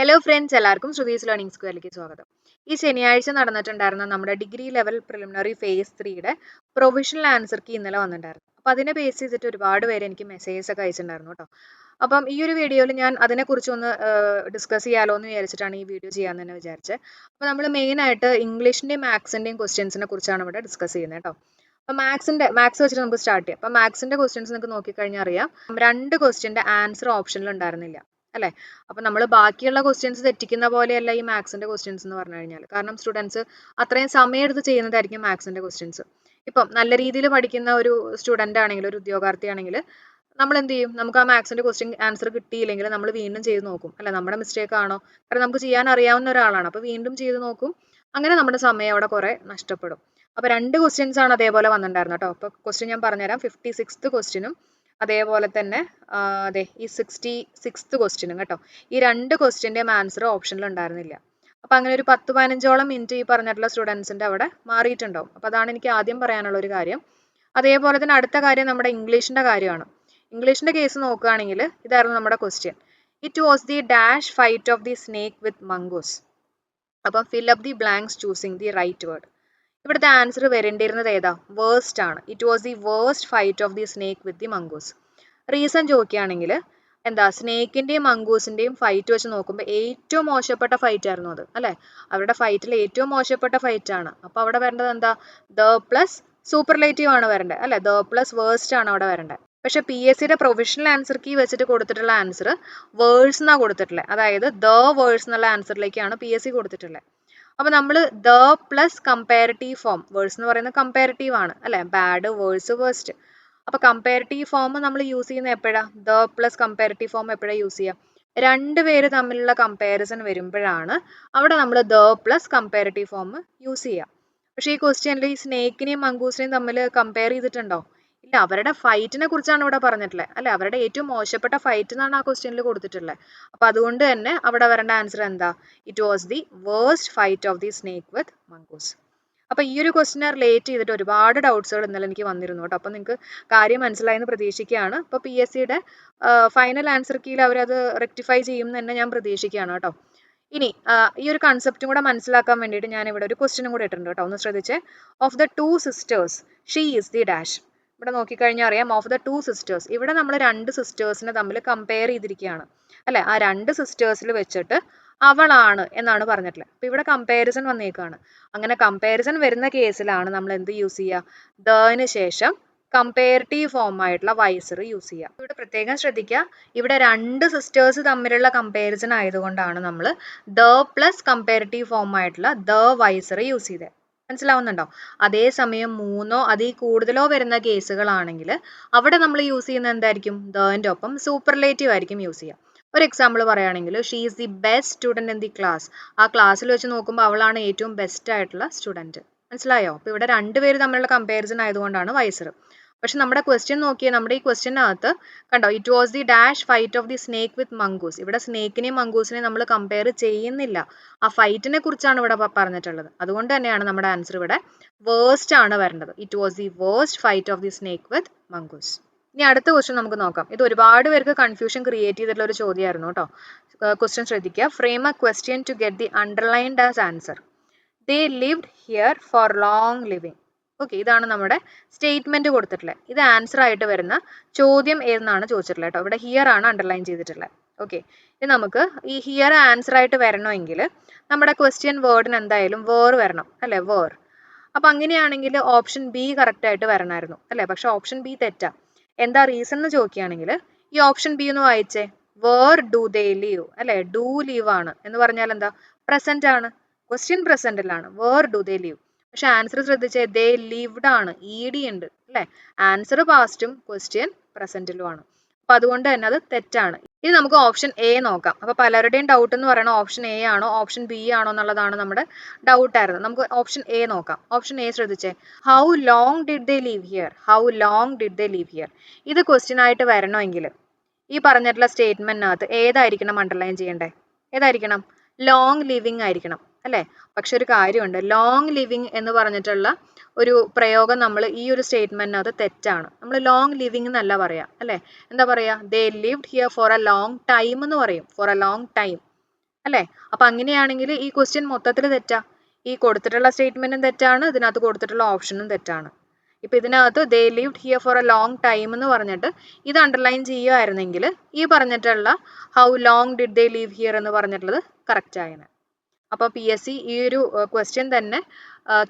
Hello friends എല്ലാവർക്കും Shruthi's learning സ്ക്വയറിലേക്ക് സ്വാഗതം. ഈ ശനിയാഴ്ച നടന്നിട്ടുണ്ടായിരുന്ന നമ്മുടെ ഡിഗ്രി ലെവൽ പ്രിലിമിനറി ഫേസ് ത്രീയുടെ പ്രൊവിഷണൽ ആൻസർ കീ ഇന്നലെ വന്നിട്ടുണ്ടായിരുന്നു. അപ്പോൾ അതിനെ ബേസ് ചെയ്തിട്ട് ഒരുപാട് പേര് എനിക്ക് മെസ്സേജസ് ഒക്കെ അയച്ചിട്ടുണ്ടായിരുന്നു കേട്ടോ അപ്പം ഈ ഒരു വീഡിയോയിൽ ഞാൻ അതിനെക്കുറിച്ച് ഒന്ന് ഡിസ്കസ് ചെയ്യാലോ എന്ന് വിചാരിച്ചിട്ടാണ് ഈ വീഡിയോ ചെയ്യാമെന്ന് തന്നെ വിചാരിച്ചത് അപ്പോൾ നമ്മൾ മെയിനായിട്ട് ഇംഗ്ലീഷിന്റെയും മാത്സിന്റെയും ക്വസ്റ്റ്യൻസിനെ കുറിച്ചാണ് ഇവിടെ ഡിസ്കസ് ചെയ്യുന്നത് കേട്ടോ അപ്പോൾ മാത്സിന്റെ മാത്സ് വെച്ചിട്ട് നമുക്ക് സ്റ്റാർട്ട് ചെയ്യാം. അപ്പോൾ മാത്സിന്റെ ക്വസ്റ്റ്യൻസ് നിങ്ങൾക്ക് നോക്കിക്കഴിഞ്ഞാൽ അറിയാം. രണ്ട് ക്വസ്റ്റ്യന്റെ ആൻസർ ഓപ്ഷനിൽ ഉണ്ടായിരുന്നില്ല. അല്ലേ? അപ്പോൾ നമ്മൾ ബാക്കിയുള്ള ക്വസ്റ്റ്യൻസ് തെറ്റിക്കുന്ന പോലെയല്ല ഈ മാത്സിന്റെ ക്വസ്റ്റ്യൻസ് എന്ന് പറഞ്ഞു കഴിഞ്ഞാൽ കാരണം സ്റ്റുഡൻസ് അത്രയും സമയമെടുത്ത് ചെയ്യുന്നതായിരിക്കും മാത്സിന്റെ ക്വസ്റ്റ്യൻസ് ഇപ്പം നല്ല രീതിയിൽ പഠിക്കുന്ന ഒരു സ്റ്റുഡന്റ് ആണെങ്കിൽ ഒരു ഉദ്യോഗാർത്ഥി ആണെങ്കിൽ നമ്മൾ എന്ത് ചെയ്യും? നമുക്ക് ആ മാത്സിന്റെ ക്വസ്റ്റ്യൻ ആൻസർ കിട്ടിയില്ലെങ്കിൽ നമ്മൾ വീണ്ടും ചെയ്ത് നോക്കും. അല്ല? നമ്മുടെ മിസ്റ്റേക്ക് ആണോ? കാരണം നമുക്ക് ചെയ്യാൻ അറിയാവുന്ന ഒരാളാണ്. അപ്പോൾ വീണ്ടും ചെയ്ത് നോക്കും. അങ്ങനെ നമ്മുടെ സമയം അവിടെ കുറേ നഷ്ടപ്പെടും. അപ്പോൾ രണ്ട് ക്വസ്റ്റ്യൻസ് ആണ് അതേപോലെ വന്നിട്ടുണ്ടായിരുന്നത് കേട്ടോ. അപ്പോൾ ക്വസ്റ്റ്യൻ ഞാൻ പറഞ്ഞുതരാം. ഫിഫ്റ്റി സിക്സ്ത് ക്വസ്റ്റ്യനും അതേപോലെ തന്നെ അതെ ഈ സിക്സ്റ്റി സിക്സ്ത് ക്വസ്റ്റ്യനും കേട്ടോ. ഈ രണ്ട് ക്വസ്റ്റ്യന്റെയും ആൻസർ ഓപ്ഷനിൽ ഉണ്ടായിരുന്നില്ല അപ്പോൾ അങ്ങനെ ഒരു പത്ത് പതിനഞ്ചോളം മിനിറ്റ് ഈ പറഞ്ഞിട്ടുള്ള സ്റ്റുഡൻസിന്റെ അവിടെ മാറിയിട്ടുണ്ടാവും. അപ്പോൾ അതാണ് എനിക്ക് ആദ്യം പറയാനുള്ള ഒരു കാര്യം. അതേപോലെ തന്നെ അടുത്ത കാര്യം നമ്മുടെ ഇംഗ്ലീഷിന്റെ കാര്യമാണ്. ഇംഗ്ലീഷിന്റെ കേസ് നോക്കുകയാണെങ്കിൽ ഇതായിരുന്നു നമ്മുടെ question it was the dash fight of the snake with mongoose അപ്പം fill up the blanks choosing the right word ഇവിടുത്തെ ആൻസർ വരേണ്ടിയിരുന്നത് ഏതാ? വേഴ്സ്റ്റ് ആണ്. It was the worst fight of the snake with the mongoose reason ചോദിക്കുകയാണെങ്കിൽ എന്താ? സ്നേക്കിന്റെയും മംഗൂസിന്റെയും fight വെച്ച് നോക്കുമ്പോൾ ഏറ്റവും മോശപ്പെട്ട ഫൈറ്റ് ആയിരുന്നു അത് അല്ലേ? അവരുടെ ഫൈറ്റിൽ ഏറ്റവും മോശപ്പെട്ട ഫൈറ്റ് ആണ്. അപ്പോൾ അവിടെ വരേണ്ടത് എന്താ? ദ പ്ലസ് സൂപ്പർലേറ്റീവ് ആണ് വരേണ്ടത് അല്ലേ? ദ പ്ലസ് വേഴ്സ്റ്റ് ആണ് അവിടെ വരേണ്ടത്. പക്ഷേ പി എസ് സിയുടെ പ്രൊഫഷണൽ ആൻസർ കീ വെച്ചിട്ട് കൊടുത്തിട്ടുള്ള ആൻസർ വേഴ്സ് എന്നാണ് കൊടുത്തിട്ടുള്ളത് അതായത് ദ വേഴ്സ് എന്നുള്ള ആൻസറിലേക്കാണ് പി എസ് സി കൊടുത്തിട്ടുള്ളത് അപ്പോൾ നമ്മൾ the plus comparative form worse എന്ന് പറയുന്നത് കമ്പാരിറ്റീവ് ആണ് അല്ലേ? ബാഡ് വേഴ്സ് വേഴ്സ്റ്റ് അപ്പോൾ കമ്പാരിറ്റീവ് ഫോം നമ്മൾ യൂസ് ചെയ്യുന്നത് എപ്പോഴാണ് ദ പ്ലസ് കമ്പാരിറ്റീവ് ഫോം എപ്പോഴാണ് യൂസ് ചെയ്യുക രണ്ട് പേര് തമ്മിലുള്ള കമ്പാരിസൺ വരുമ്പോഴാണ് അവിടെ നമ്മൾ the plus comparative form use ചെയ്യുക പക്ഷേ ഈ ക്വസ്റ്റ്യനിൽ ഈ സ്നേക്കിനെയും മങ്കൂസിനെയും തമ്മിൽ കമ്പയർ ചെയ്തിട്ടുണ്ടോ? ഇല്ല അവരുടെ ഫൈറ്റിനെ കുറിച്ചാണ് ഇവിടെ പറഞ്ഞിട്ടുള്ളത് അല്ലെ അവരുടെ ഏറ്റവും മോശപ്പെട്ട ഫൈറ്റ് എന്നാണ് ആ ക്വസ്റ്റ്യനിൽ കൊടുത്തിട്ടുള്ളത് അപ്പൊ അതുകൊണ്ട് തന്നെ അവിടെ വരേണ്ട ആൻസർ എന്താ? It was the worst fight of the snake with mongoose അപ്പൊ ഈ ഒരു ക്വസ്റ്റിനെ റിലേറ്റ് ചെയ്തിട്ട് ഒരുപാട് ഡൗട്ട്സുകൾ ഇന്നലെ എനിക്ക് വന്നിരുന്നു കേട്ടോ. അപ്പൊ നിങ്ങൾക്ക് കാര്യം മനസ്സിലായെന്ന് പ്രതീക്ഷിക്കുകയാണ്. അപ്പൊ പി എസ് സിയുടെ ഫൈനൽ ആൻസർ കീയിൽ അവരത് റെക്ടിഫൈ ചെയ്യും എന്ന് തന്നെ ഞാൻ പ്രതീക്ഷിക്കുകയാണ് കേട്ടോ. ഇനി ഈ ഒരു കൺസെപ്റ്റും കൂടെ മനസ്സിലാക്കാൻ വേണ്ടിയിട്ട് ഞാൻ ഇവിടെ ഒരു ക്വസ്റ്റിനും കൂടെ ഇട്ടിട്ടുണ്ട് കേട്ടോ. ഒന്ന് ശ്രദ്ധിച്ചേ. Of the two sisters she is the dash ഇവിടെ നോക്കിക്കഴിഞ്ഞാൽ അറിയാം ഓഫ് ദ ടു സിസ്റ്റേഴ്സ് ഇവിടെ നമ്മൾ രണ്ട് സിസ്റ്റേഴ്സിനെ തമ്മിൽ കമ്പയർ ചെയ്തിരിക്കുകയാണ് അല്ലെ? ആ രണ്ട് സിസ്റ്റേഴ്സിൽ വെച്ചിട്ട് അവളാണ് എന്നാണ് പറഞ്ഞിട്ടുള്ളത്. അപ്പൊ ഇവിടെ കമ്പാരിസൺ വന്നേക്കാണ്. അങ്ങനെ കമ്പാരിസൺ വരുന്ന കേസിലാണ് നമ്മൾ എന്ത് യൂസ് ചെയ്യുക ദന് ശേഷം കമ്പയർട്ടീവ് ഫോം ആയിട്ടുള്ള വൈസർ യൂസ് ചെയ്യുക ഇവിടെ പ്രത്യേകം ശ്രദ്ധിക്കുക ഇവിടെ രണ്ട് സിസ്റ്റേഴ്സ് തമ്മിലുള്ള കമ്പാരിസൺ ആയതുകൊണ്ടാണ് നമ്മൾ ദ പ്ലസ് കമ്പയർട്ടീവ് ഫോം ആയിട്ടുള്ള ദ വൈസർ യൂസ് ചെയ്തത് മനസ്സിലാവുന്നുണ്ടോ? അതേസമയം മൂന്നോ അതിൽ കൂടുതലോ വരുന്ന കേസുകളാണെങ്കിൽ അവിടെ നമ്മൾ യൂസ് ചെയ്യുന്ന എന്തായിരിക്കും? ദന്റെ ഒപ്പം സൂപ്പർലേറ്റീവ് ആയിരിക്കും യൂസ് ചെയ്യുക. ഒരു എക്സാമ്പിൾ പറയുകയാണെങ്കിൽ she is the best student in the class ആ ക്ലാസ്സിൽ വെച്ച് നോക്കുമ്പോൾ അവളാണ് ഏറ്റവും ബെസ്റ്റ് ആയിട്ടുള്ള സ്റ്റുഡന്റ് മനസ്സിലായോ? അപ്പോൾ ഇവിടെ രണ്ടുപേര് തമ്മിലുള്ള കമ്പാരിസൺ ആയതുകൊണ്ടാണ് വൈസർ പക്ഷെ നമ്മുടെ ക്വസ്റ്റ്യൻ നോക്കിയാൽ നമ്മുടെ ഈ ക്വസ്റ്റ്യനകത്ത് കണ്ടോ it was the dash fight of the snake with mongoose ഇവിടെ സ്നേക്കിനെയും മംഗൂസിനെയും നമ്മൾ കമ്പയർ ചെയ്യുന്നില്ല. ആ ഫൈറ്റിനെ കുറിച്ചാണ് ഇവിടെ പറഞ്ഞിട്ടുള്ളത്. അതുകൊണ്ട് തന്നെയാണ് നമ്മുടെ ആൻസർ ഇവിടെ വേഴ്സ്റ്റ് ആണ് വരേണ്ടത്. It was the worst fight of the snake with mongoose ഇനി അടുത്ത ക്വസ്റ്റ്യൻ നമുക്ക് നോക്കാം. ഇത് ഒരുപാട് പേർക്ക് കൺഫ്യൂഷൻ ക്രിയേറ്റ് ചെയ്തിട്ടുള്ള ഒരു ചോദ്യമായിരുന്നു കേട്ടോ. ക്വസ്റ്റ്യൻ ശ്രദ്ധിക്കുക. Frame a question to get the underlined as answer they lived here for long living okay ഇതാണ് നമ്മുടെ സ്റ്റേറ്റ്മെന്റ് കൊടുത്തിട്ടുള്ളത്. ഇത് ആൻസർ ആയിട്ട് വരുന്ന ചോദ്യം ഏതെന്നാണ് ചോദിച്ചിട്ടുള്ളത് കേട്ടോ. ഇവിടെ ഹിയർ ആണ് അണ്ടർലൈൻ ചെയ്തിട്ടുള്ളത്. ഓക്കെ ഇത് നമുക്ക് ഈ ഹിയർ ആൻസർ ആയിട്ട് വരണമെങ്കിൽ നമ്മുടെ ക്വസ്റ്റ്യൻ വേർഡിന് എന്തായാലും വേർ വരണം അല്ലേ? വേർ അപ്പൊ അങ്ങനെയാണെങ്കിൽ ഓപ്ഷൻ ബി കറക്റ്റ് ആയിട്ട് വരണമായിരുന്നു അല്ലേ? പക്ഷെ ഓപ്ഷൻ ബി തെറ്റാ. എന്താ റീസൺ എന്ന് ചോദിക്കുകയാണെങ്കിൽ ഈ ഓപ്ഷൻ ബി ഒന്ന് വായിച്ചേ. വേർ ഡു ദേ ലീവ് അല്ലെ? ഡു ലീവ് ആണ്. എന്ന് പറഞ്ഞാൽ എന്താ? പ്രസന്റ് ആണ്. ക്വസ്റ്റ്യൻ പ്രസന്റിലാണ് വേർ ഡു ദേ ലീവ് പക്ഷെ ആൻസർ ശ്രദ്ധിച്ചേ ദേ ലിവ്ഡ് ആണ് ഇ ഡി ഉണ്ട് അല്ലെ? ആൻസർ പാസ്റ്റും ക്വസ്റ്റ്യൻ പ്രസന്റിലുമാണ് അപ്പൊ അതുകൊണ്ട് തന്നെ അത് തെറ്റാണ്. ഇനി നമുക്ക് ഓപ്ഷൻ എ നോക്കാം. അപ്പൊ പലരുടെയും ഡൗട്ട് എന്ന് പറയുന്നത് ഓപ്ഷൻ എ ആണോ ഓപ്ഷൻ ബി ആണോ എന്നുള്ളതാണ് നമ്മുടെ ഡൗട്ട് ആയിരുന്നു നമുക്ക് ഓപ്ഷൻ എ നോക്കാം. ഓപ്ഷൻ എ ശ്രദ്ധിച്ചേ how long did they live here how long did they live here ഇത് ക്വസ്റ്റ്യൻ ആയിട്ട് വരണമെങ്കിൽ ഈ പറഞ്ഞിട്ടുള്ള സ്റ്റേറ്റ്മെന്റിനകത്ത് ഏതായിരിക്കണം അണ്ടർലൈൻ ചെയ്യേണ്ടേ? ഏതായിരിക്കണം? ലോങ് ലിവിങ് ആയിരിക്കണം. അല്ലേ? പക്ഷെ ഒരു കാര്യമുണ്ട്. ലോങ് ലിവിങ് എന്ന് പറഞ്ഞിട്ടുള്ള ഒരു പ്രയോഗം നമ്മൾ ഈ ഒരു സ്റ്റേറ്റ്മെന്റിനകത്ത് തെറ്റാണ്. നമ്മൾ ലോങ് ലിവിങ് എന്നല്ല പറയാ അല്ലേ? എന്താ പറയാ? They lived here for a long time എന്ന് പറയും. ഫോർ എ ലോങ് ടൈം അല്ലേ? അപ്പം അങ്ങനെയാണെങ്കിൽ ഈ ക്വസ്റ്റ്യൻ മൊത്തത്തിൽ തെറ്റാ. ഈ കൊടുത്തിട്ടുള്ള സ്റ്റേറ്റ്മെന്റും തെറ്റാണ് ഇതിനകത്ത് കൊടുത്തിട്ടുള്ള ഓപ്ഷനും തെറ്റാണ്. ഇപ്പം ഇതിനകത്ത് they lived here for a long time എന്ന് പറഞ്ഞിട്ട് ഇത് അണ്ടർലൈൻ ചെയ്യുമായിരുന്നെങ്കിൽ ഈ പറഞ്ഞിട്ടുള്ള how long did they live here എന്ന് പറഞ്ഞിട്ടുള്ളത് കറക്റ്റ് ആയേനെ. അപ്പോൾ പി എസ് സി ഈ ഒരു ക്വസ്റ്റ്യൻ തന്നെ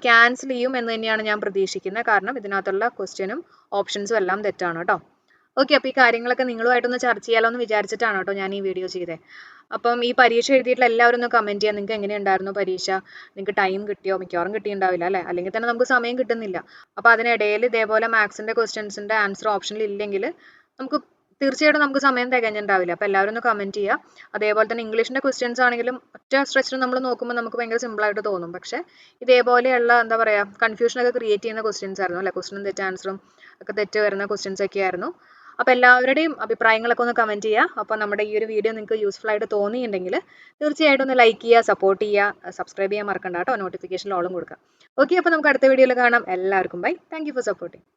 ക്യാൻസൽ ചെയ്യും എന്ന് തന്നെയാണ് ഞാൻ പ്രതീക്ഷിക്കുന്നത്. കാരണം ഇതിനകത്തുള്ള ക്വസ്റ്റ്യനും ഓപ്ഷൻസും എല്ലാം തെറ്റാണ് കേട്ടോ. ഓക്കെ അപ്പോൾ ഈ കാര്യങ്ങളൊക്കെ നിങ്ങളുമായിട്ടൊന്ന് ചർച്ച ചെയ്യാലോ എന്ന് വിചാരിച്ചിട്ടാണ് കേട്ടോ ഞാൻ ഈ വീഡിയോ ചെയ്തത് അപ്പം ഈ പരീക്ഷ എഴുതിയിട്ടുള്ള എല്ലാവരും ഒന്ന് കമന്റ് ചെയ്യാം. നിങ്ങൾക്ക് എങ്ങനെയുണ്ടായിരുന്നു പരീക്ഷ? നിങ്ങൾക്ക് ടൈം കിട്ടിയോ? മിക്കവാറും കിട്ടിയിട്ടുണ്ടാവില്ല അല്ലേ? അല്ലെങ്കിൽ തന്നെ നമുക്ക് സമയം കിട്ടുന്നില്ല. അപ്പോൾ അതിനിടയിൽ ഇതേപോലെ മാത്സിന്റെ ക്വസ്റ്റ്യൻസിന്റെ ആൻസർ ഓപ്ഷനിൽ ഇല്ലെങ്കിൽ നമുക്ക് തീർച്ചയായിട്ടും നമുക്ക് സമയം തികഞ്ഞിട്ടുണ്ടാവില്ല. അപ്പോൾ എല്ലാവരും ഒന്ന് കമന്റ് ചെയ്യുക അതേപോലെ തന്നെ ഇംഗ്ലീഷിന്റെ ക്വസ്റ്റ്യൻസ് ആണെങ്കിലും ഒറ്റ സ്ട്രെച്ചിൽ നമ്മൾ നോക്കുമ്പോൾ നമുക്ക് ഭയങ്കര സിമ്പിളായിട്ട് തോന്നും. പക്ഷേ ഇതേപോലെയുള്ള എന്താ പറയുക കൺഫ്യൂഷനൊക്കെ ക്രിയേറ്റ് ചെയ്യുന്ന ക്വസ്റ്റ്യൻസ് ആയിരുന്നു അല്ലെ? ക്വസ്റ്റ്യനും തെറ്റ് ആൻസറും ഒക്കെ തെറ്റ് വരുന്ന ക്വസ്റ്റ്യൻസ് ഒക്കെ ആയിരുന്നു. അപ്പോൾ എല്ലാവരുടെയും അഭിപ്രായങ്ങളൊക്കെ ഒന്ന് കമന്റ് ചെയ്യുക അപ്പോൾ നമ്മുടെ ഈ ഒരു വീഡിയോ നിങ്ങൾക്ക് യൂസ്ഫുൾ ആയിട്ട് തോന്നിയിട്ടുണ്ടെങ്കിൽ തീർച്ചയായിട്ടും ഒന്ന് ലൈക്ക് ചെയ്യുക സപ്പോർട്ട് ചെയ്യുക സബ്സ്ക്രൈബ് ചെയ്യാൻ മറക്കണ്ട കേട്ടോ. നോട്ടിഫിക്കേഷൻ ഓളും കൊടുക്കുക. ഓക്കെ അപ്പോൾ നമുക്ക് അടുത്ത വീഡിയോയിൽ കാണാം. എല്ലാവർക്കും ബൈ താങ്ക് ഫോർ സപ്പോർട്ടിങ്